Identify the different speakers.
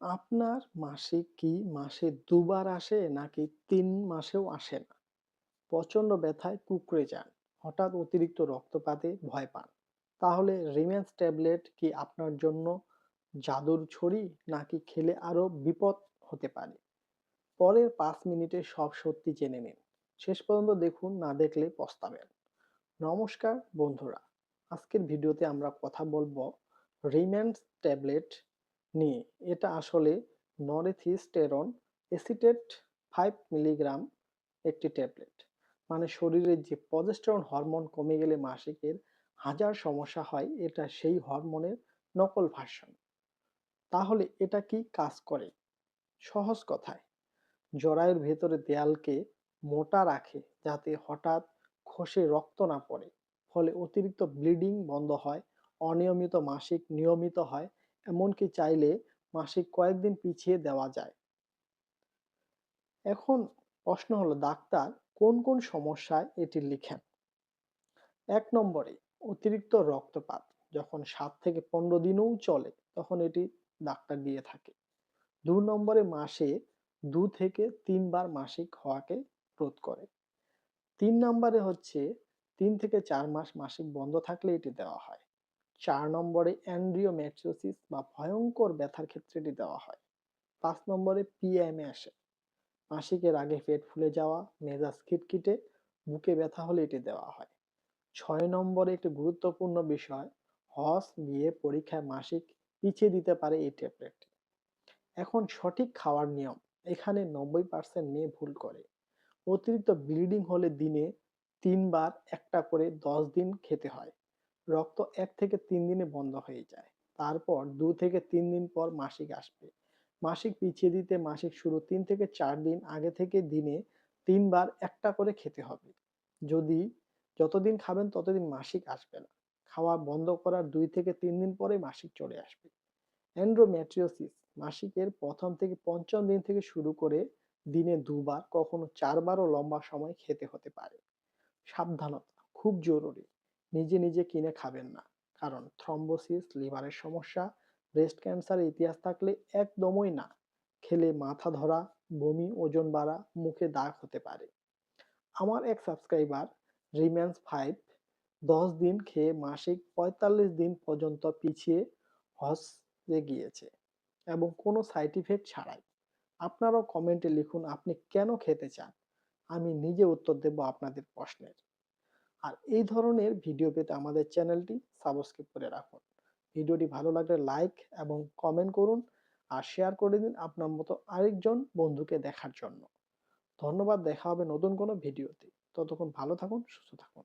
Speaker 1: আপনার মাসিক কি মাসে দুবার আসে নাকি তিন মাসেও আসে না? প্রচণ্ড ব্যথায় কুঁকড়ে যান, হঠাৎ অতিরিক্ত রক্তপাতে ভয় পান। তাহলে রিমেন্স ট্যাবলেট কি আপনার জন্য জাদুর ছড়ি নাকি খেলে আরও বিপদ হতে পারে? পরের পাঁচ মিনিটে সব সত্যি জেনে নিন। শেষ পর্যন্ত দেখুন, না দেখলে পস্তাবেন। নমস্কার বন্ধুরা, আজকের ভিডিওতে আমরা কথা বলব রিমেন্স ট্যাবলেট নিয়ে। এটা আসলে নরেথিস্টেরন এসিটেট ফাইভ মিলিগ্রাম একটি ট্যাবলেট। মানে শরীরের যে পজেস্টেরন হরমোন কমে গেলে মাসিকের হাজার সমস্যা হয়, এটা সেই হরমোনের নকল ভার্সন। তাহলে এটা কি কাজ করে? সহজ কথায়, জরায়ুর ভেতরে দেয়ালকে মোটা রাখে যাতে হঠাৎ খসে রক্ত না পড়ে। ফলে অতিরিক্ত ব্লিডিং বন্ধ হয়, অনিয়মিত মাসিক নিয়মিত হয় এমনকি চাইলে মাসিক কয়েকদিন পিছিয়ে দেওয়া যায়। এখন প্রশ্ন হলো, ডাক্তার কোন কোন সমস্যায় এটি লিখেন? এক নম্বরে, অতিরিক্ত রক্তপাত। যখন সাত থেকে পনেরো দিনও চলে, তখন এটি ডাক্তার দিয়ে থাকে। দু নম্বরে, মাসে দু থেকে তিনবার মাসিক হওয়াকে রোধ করে। তিন নম্বরে হচ্ছে, তিন থেকে চার মাস মাসিক বন্ধ থাকলে এটি দেওয়া হয়। চার নম্বরে অ্যান্ড্রিওমেট্রিওসিস বা ভয়ঙ্কর ব্যথার ক্ষেত্রে এটি দেওয়া হয়। পাঁচ নম্বরে পিএমএ আসে। মাসিকের আগে পেট ফুলে যাওয়া, মেজাজ খিটখিটে, বুকে ব্যথা হলে এটি দেওয়া হয়। ছয় নম্বরে একটি গুরুত্বপূর্ণ বিষয়, হস বিয়ে, পরীক্ষায় মাসিক পিছিয়ে দিতে পারে এই ট্যাবলেটটি। এখন সঠিক খাওয়ার নিয়ম, এখানে নব্বই পার্সেন্ট মেয়ে ভুল করে। অতিরিক্ত ব্লিডিং হলে দিনে তিনবার, একটা করে দশ দিন খেতে হয়। রক্ত এক থেকে তিন দিনে বন্ধ হয়ে যায়। তারপর দু থেকে তিন দিন পর মাসিক আসবে। মাসিক পিছিয়ে দিতে মাসিক শুরু তিন থেকে চার দিন, আগে থেকে দিনে তিনবার একটা করে খেতে হবে। যদি যতদিন খাবেন ততদিন মাসিক আসবে না। খাওয়া বন্ধ করার দুই থেকে তিন দিন পরে মাসিক চলে আসবে। অ্যান্ড্রোম্যাট্রিওসিস মাসিকের প্রথম থেকে পঞ্চম দিন থেকে শুরু করে দিনে দুবার, কখনো চারবারও লম্বা সময় খেতে হতে পারে। সাবধানতা খুব জরুরি। নিজে নিজে কিনে খাবেন না। কারণ থ্রম্বোসিস, লিভারের সমস্যা ব্রেস্ট ক্যান্সার ইতিহাস থাকলে একদমই না। খেলে মাথা ধরা, বমি, ওজন বাড়া, মুখে দাগ হতে পারে। আমার এক সাবস্ক্রাইবার রিম্যান্স ফাইভ দশ দিন খেয়ে মাসিক পঁয়তাল্লিশ দিন পর্যন্ত পিছিয়ে হসে গিয়েছে এবং কোনো সাইড ইফেক্ট ছাড়াই। আপনারাও কমেন্টে লিখুন, আপনি কেন খেতে চান? আমি নিজে উত্তর দেব আপনাদের প্রশ্নের। আর এই ধরনের ভিডিও পেতে আমাদের চ্যানেলটি সাবস্ক্রাইব করে রাখুন। ভিডিওটি ভালো লাগলে লাইক এবং কমেন্ট করুন আর শেয়ার করে দিন আপনার মতো আরেকজন বন্ধুকে দেখার জন্য। ধন্যবাদ, দেখা হবে নতুন কোনো ভিডিওতে ততক্ষণ ভালো থাকুন, সুস্থ থাকুন।